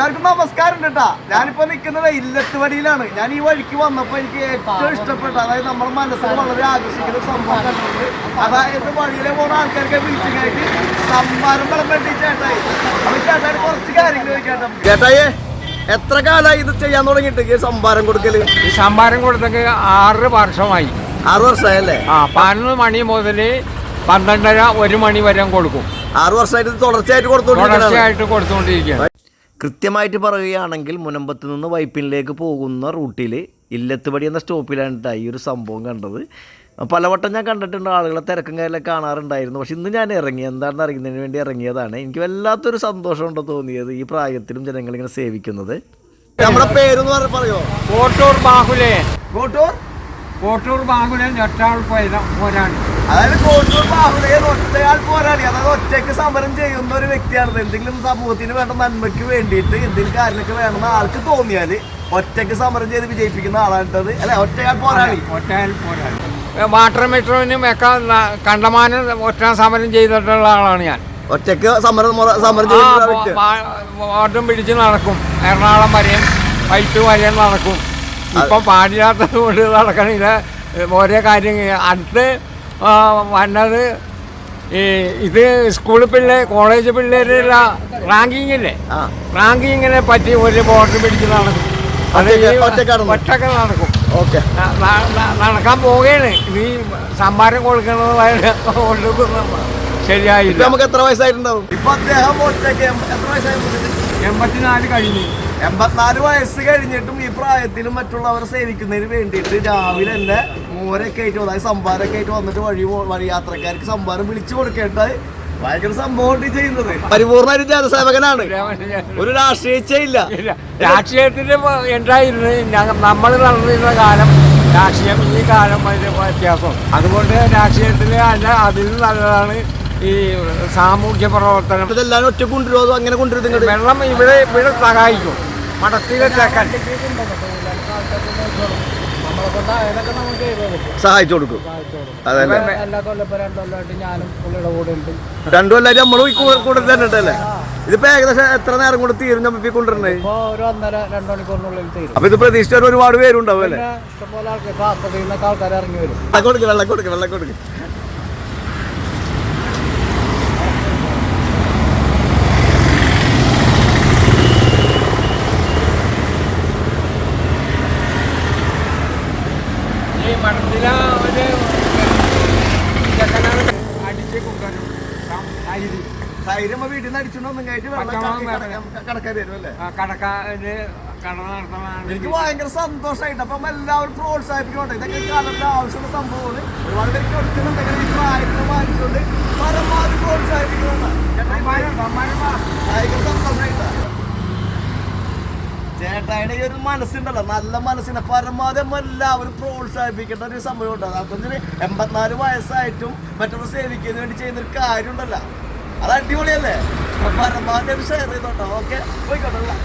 എല്ലാവർക്കും നമസ്കാരം കേട്ടാ. ഞാനിപ്പോ നിൽക്കുന്നത് ഇല്ലത്തുവടിയിലാണ്. ഞാൻ ഈ വഴിക്ക് വന്നപ്പോ എനിക്ക് ഏറ്റവും ഇഷ്ടപ്പെട്ട അതായത് നമ്മുടെ മനസ്സിൽ വളരെ ആകർഷിക്കുന്ന സംഭവം കണ്ടിട്ടുണ്ട്. അതായത് വഴിയിലെ പോണ ആൾക്കാർക്ക് മീറ്റിംഗ് സംഭാരം വിളമ്പേണ്ടി ചേട്ടായി. അപ്പൊ ചേട്ടായി കുറച്ച് കാര്യങ്ങൾ ചോദിക്കാട്ടോ. ചേട്ടായി എത്ര കാലമായി ഇത് ചെയ്യാൻ തുടങ്ങിയിട്ട് ഈ സംഭാരം കൊടുക്കൽ? ഈ സംഭാരം കൊടുത്തൊക്കെ ആറ് വർഷമായി. ആറ് വർഷമായല്ലേ? ആ പതിനൊന്ന് മണി മുതൽ പന്ത്രണ്ടര ഒരു മണി വരെ കൊടുക്കും. ആറ് വർഷമായിട്ട് ഇത് തുടർച്ചയായിട്ട് കൊടുത്തോണ്ടിരിക്കുകയാണ് തുടർച്ചയായിട്ട് കൊടുത്തുകൊണ്ടിരിക്കുകയാണ് കൃത്യമായിട്ട് പറയുകയാണെങ്കിൽ മുനമ്പത്ത് നിന്ന് വൈപ്പിനിലേക്ക് പോകുന്ന റൂട്ടിൽ ഇല്ലത്തുപടി എന്ന സ്റ്റോപ്പിലാണ് ഈ ഒരു സംഭവം കണ്ടത്. പലവട്ടം ഞാൻ കണ്ടിട്ടുണ്ട് ആളുകളെ തിരക്കും കാര്യമൊക്കെ കാണാറുണ്ടായിരുന്നു. പക്ഷെ ഇന്ന് ഞാൻ ഇറങ്ങി എന്താണെന്ന് അറിയുന്നതിന് വേണ്ടി ഇറങ്ങിയതാണ്. എനിക്ക് വല്ലാത്തൊരു സന്തോഷമുണ്ട് തോന്നിയത് ഈ പ്രായത്തിലും ജനങ്ങളിങ്ങനെ സേവിക്കുന്നത്. നമ്മുടെ പേര് പറയോ? കോട്ടൂർ ബാഹുലേ കോട്ടൂർ? കോട്ടൂർ ബാഹുലേ ഞൊറ്റാൾ പോയ- പോരാണ് അതായത് കോഴിക്കോട് ബാഹുലയെ ഒറ്റയാൾ പോരാളി അതായത് ഒറ്റയ്ക്ക് സമരം ചെയ്യുന്ന ഒരു വ്യക്തിയാണ് എന്തെങ്കിലും സമൂഹത്തിന് വേണ്ട നന്മയ്ക്ക് വേണ്ടിയിട്ട് എന്തെങ്കിലും കാര്യങ്ങളൊക്കെ വേണമെന്ന് ആൾക്ക് തോന്നിയാൽ ഒറ്റയ്ക്ക് സമരം ചെയ്ത് വിജയിപ്പിക്കുന്ന ആളാണിട്ടത്. അല്ലെ? ഒറ്റയാൾ പോരാളി ഒറ്റയാൾ പോരാളി വാട്ടർ മെട്രോനും ഒക്കെ കണ്ടമാനം ഒറ്റ സമരം ചെയ്തിട്ടുള്ള ആളാണ് ഞാൻ. ഒറ്റയ്ക്ക് സമരം സമരം വാർഡും പിടിച്ച് നടക്കും. എറണാകുളം വരെയും വൈറ്റ് വരെയും നടക്കും. ഇപ്പം പാടില്ലാത്തത് കൊണ്ട് നടക്കണില്ല. ഓരോ കാര്യം അടുത്ത് വന്നത് ഈ ഇത് സ്കൂൾ പിള്ളേർ കോളേജ് പിള്ളേരുള്ള റാങ്കിങ് ഇല്ലേ റാങ്കിങ്ങിനെ പറ്റി ഒരു ബോർഡ് പിടിച്ച് നടക്കും. അത് ഒറ്റയ്ക്ക് നടക്കും. ഓക്കെ. നടക്കാൻ പോവുകയാണ്. നീ സമ്മാനം കൊടുക്കുന്നത് ശരിയായി നമുക്ക് എത്ര വയസ്സായിട്ടുണ്ടാവും? ഇപ്പൊ അദ്ദേഹം എത്ര വയസ്സായി? എൺപത്തിനാല് കഴിഞ്ഞു. എൺപത്തിനാല് വയസ്സ് കഴിഞ്ഞിട്ടും ഈ പ്രായത്തിലും മറ്റുള്ളവരെ സേവിക്കുന്നതിന് വേണ്ടിയിട്ട് രാവിലെ തന്നെ മോരൊക്കെ ആയിട്ട് അതായത് സംഭാരമൊക്കെ ആയിട്ട് വന്നിട്ട് വഴി വഴി യാത്രക്കാർക്ക് സംഭാരം വിളിച്ചു കൊടുക്കേണ്ട ഭയങ്കര സംഭവം ചെയ്യുന്നത് ചെയ്യുന്നത്. പരിപൂർണ ജനസേവകനാണ്. ഒരു രാഷ്ട്രീയച്ചയില്ല. രാഷ്ട്രീയത്തിന്റെ ഉണ്ടായിരുന്നു നമ്മൾ നടന്നിരുന്ന കാലം രാഷ്ട്രീയം ഈ കാലം വലിയ വ്യത്യാസം. അതുകൊണ്ട് രാഷ്ട്രീയത്തിൽ അല്ല അതിൽ നല്ലതാണ് ഈ സാമൂഹ്യ പ്രവർത്തനം. ഇതെല്ലാം ഒറ്റ കൊണ്ടുവരുമോ അങ്ങനെ കൊണ്ടുവരുന്നുണ്ട് വെള്ളം ഇവിടെ ഇവിടെ സഹായിക്കും. സഹായിച്ചു കൊടുക്കും. അതല്ലേ? രണ്ടു കൊല്ലമായിട്ട് ഞാനും പുള്ളിയുടെ കൂടെ ഉണ്ട്. രണ്ടു കൊല്ലം നമ്മൾ കൂടെ തന്നെ ഉണ്ടല്ലേ ഇതിപ്പോ ഏകദേശം എത്ര നേരം കൂടെ തീരും കൊണ്ടുവരണേ തീരും. അപ്പൊ ഇത് പ്രതീക്ഷിച്ച ഒരുപാട് പേരുണ്ടാവും അല്ലേ? വെള്ളം കൊടുക്കും വെള്ളം കൊടുക്ക് വെള്ളം കൊടുക്ക്. ഒരു ചെക്കനാണ് അടിച്ച് തൈര് വീട്ടിൽ നിന്ന് കടക്കാര് കട നടത്തണ എനിക്ക് ഭയങ്കര സന്തോഷമായിട്ട് അപ്പം എല്ലാവരും പ്രോത്സാഹിപ്പിക്കട്ടെ ഇതൊക്കെ കടലിന്റെ ആവശ്യമുള്ള സംഭവമാണ് ഒരുപാട് പേർക്ക് കൊടുക്കുന്നുണ്ട്. ഇങ്ങനെ ഈ പ്രായത്തിന് മാനിച്ചുകൊണ്ട് പരമാവധി പ്രോത്സാഹിപ്പിക്കുന്നുണ്ട് ഭയങ്കര സന്തോഷമായിട്ടാ ചേട്ടായുടെ ഈ ഒരു മനസ്സുണ്ടല്ലോ നല്ല മനസ്സിനെ പരമാവധി എല്ലാവരും പ്രോത്സാഹിപ്പിക്കേണ്ട ഒരു സംഭവം ഉണ്ട് അപ്പൊ എൺപത്തിനാല് വയസ്സായിട്ടും മറ്റുള്ള സേവിക്കുന്നതിന് വേണ്ടി ചെയ്യുന്നൊരു കാര്യം ഉണ്ടല്ലോ അത് അടിപൊളിയല്ലേ? പരമാവധി അത് ഷെയർ ചെയ്തോട്ടോ ഓക്കെ പോയിക്കോട്ടെ